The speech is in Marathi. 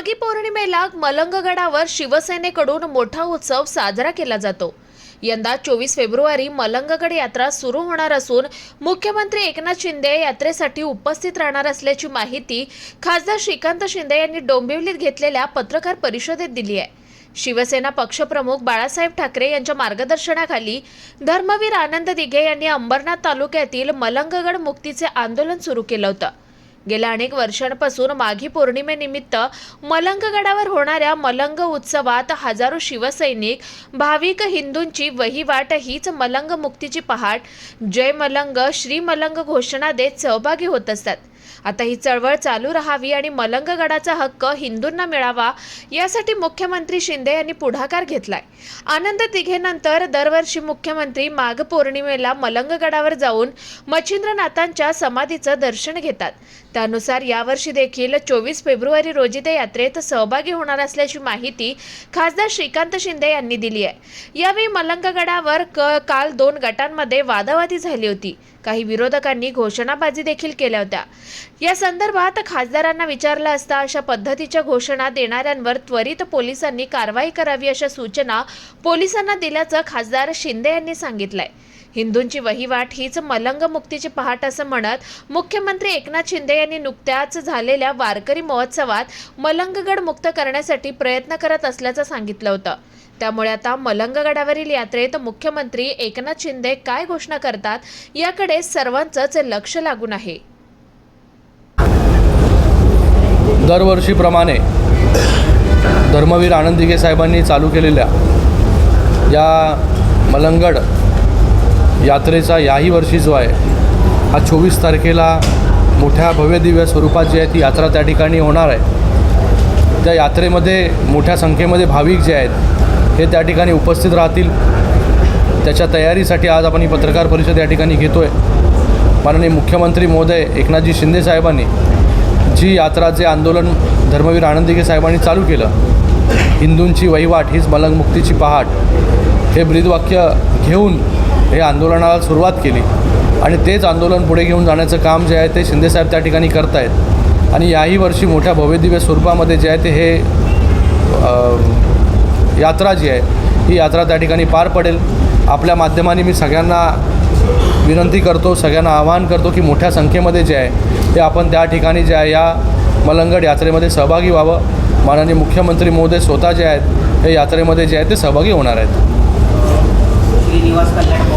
मागी पौर्णिमेला मलंगगडावर शिवसेनेकडून मोठा उत्सव साजरा केला जातो. यंदा चोवीस फेब्रुवारी मलंगगड यात्रा सुरू होणार असून मुख्यमंत्री एकनाथ शिंदे यात्रेसाठी उपस्थित राहणार असल्याची माहिती खासदार श्रीकांत शिंदे यांनी डोंबिवलीत घेतलेल्या पत्रकार परिषदेत दिली आहे. शिवसेना पक्षप्रमुख बाळासाहेब ठाकरे यांच्या मार्गदर्शनाखाली धर्मवीर आनंद दिघे यांनी अंबरनाथ तालुक्यातील मलंगगड मुक्तीचे आंदोलन सुरू केलं होतं. गेल्या अनेक वर्षांपासून माघी पौर्णिमेनिमित्त मलंगगडावर होणाऱ्या मलंग उत्सवात हजारो शिवसैनिक भाविक हिंदूंची वहिवाट हीच मलंग मुक्तीची पहाट जय मलंग श्री मलंग घोषणा देत सहभागी होत असतात. आता ही चळवळ चालू राहावी आणि मलंगगडाचा हक्क हिंदूंना मिळावा यासाठी मुख्यमंत्री शिंदे यांनी पुढाकार घेतलाय. आनंद तिघेनंतर दरवर्षी मुख्यमंत्री माघ पौर्णिमेला मलंगगडावर जाऊन मच्छिंद्रनाथांच्या समाधीचं दर्शन घेतात. त्यानुसार यावर्षी देखील चोवीस फेब्रुवारी रोजी ते यात्रेत सहभागी होणार असल्याची माहिती खासदार श्रीकांत शिंदे यांनी दिली आहे. यावेळी मलंगगडावर क काल दोन गटांमध्ये वादावादी झाली होती. काही विरोधकांनी घोषणाबाजी देखील केल्या होत्या. या संदर्भात खासदारांना विचारलं असता अशा पद्धतीच्या घोषणा देणाऱ्यांवर त्वरित पोलिसांनी कारवाई करावी अशा सूचना पोलिसांना दिल्याचं खासदार शिंदे यांनी सांगितलंय. हिंदूंची वहिवाट हीच मलंग मुक्तीची पहाट असं म्हणत मुख्यमंत्री एकनाथ शिंदे यांनी नुकत्याच झालेल्या वारकरी महोत्सवात मलंगगड मुक्त करण्यासाठी प्रयत्न करत असल्याचं सांगितलं होतं. त्यामुळे आता मलंगगडावरील यात्रेत मुख्यमंत्री एकनाथ शिंदे काय घोषणा करतात याकडे सर्वांचंच लक्ष लागून आहे. दरवर्षीप्रमाणे धर्मवीर आनंद साहेबांनी चालू केलेल्या या मलंगड यात्रेचा याही वर्षी जो आहे हा चोवीस तारखेला मोठ्या भव्यदिव्य स्वरूपात जी आहे ती यात्रा त्या ठिकाणी होणार आहे. त्या यात्रेमध्ये मोठ्या संख्येमध्ये भाविक जे आहेत हे त्या ठिकाणी उपस्थित राहतील. त्याच्या तयारीसाठी आज आपण ही पत्रकार परिषद या ठिकाणी घेतो आहे माननीय मुख्यमंत्री महोदय एकनाथजी शिंदे साहेबांनी जी यात्रा जे आंदोलन धर्मवीर आनंदिके साहेबांनी चालू केलं हिंदूंची वहिवाट हीच मलंगमुक्तीची पहाट हे ब्रीदवाक्य घेऊन हे आंदोलनाला सुरुवात केली. आणि तेच आंदोलन पुढे घेऊन जाण्याचं काम जे आहे ते शिंदेसाहेब त्या ठिकाणी करत आहेत आणि याही वर्षी मोठ्या भव्यदिव्य स्वरूपामध्ये जे आहे ते हे यात्रा जी आहे ही यात्रा त्या ठिकाणी पार पडेल. आपल्या माध्यमाने मी सगळ्यांना विनंती करतो सगळ्यांना आवाहन करतो की मोठ्या संख्येमध्ये जे आहे ते आपण त्या ठिकाणी जे आहे या मलंगड यात्रेमध्ये सहभागी व्हावं. माननीय मुख्यमंत्री महोदय स्वतः जे आहेत हे यात्रेमध्ये जे आहे ते सहभागी होणार आहेत. श्रीनिवास कल्याण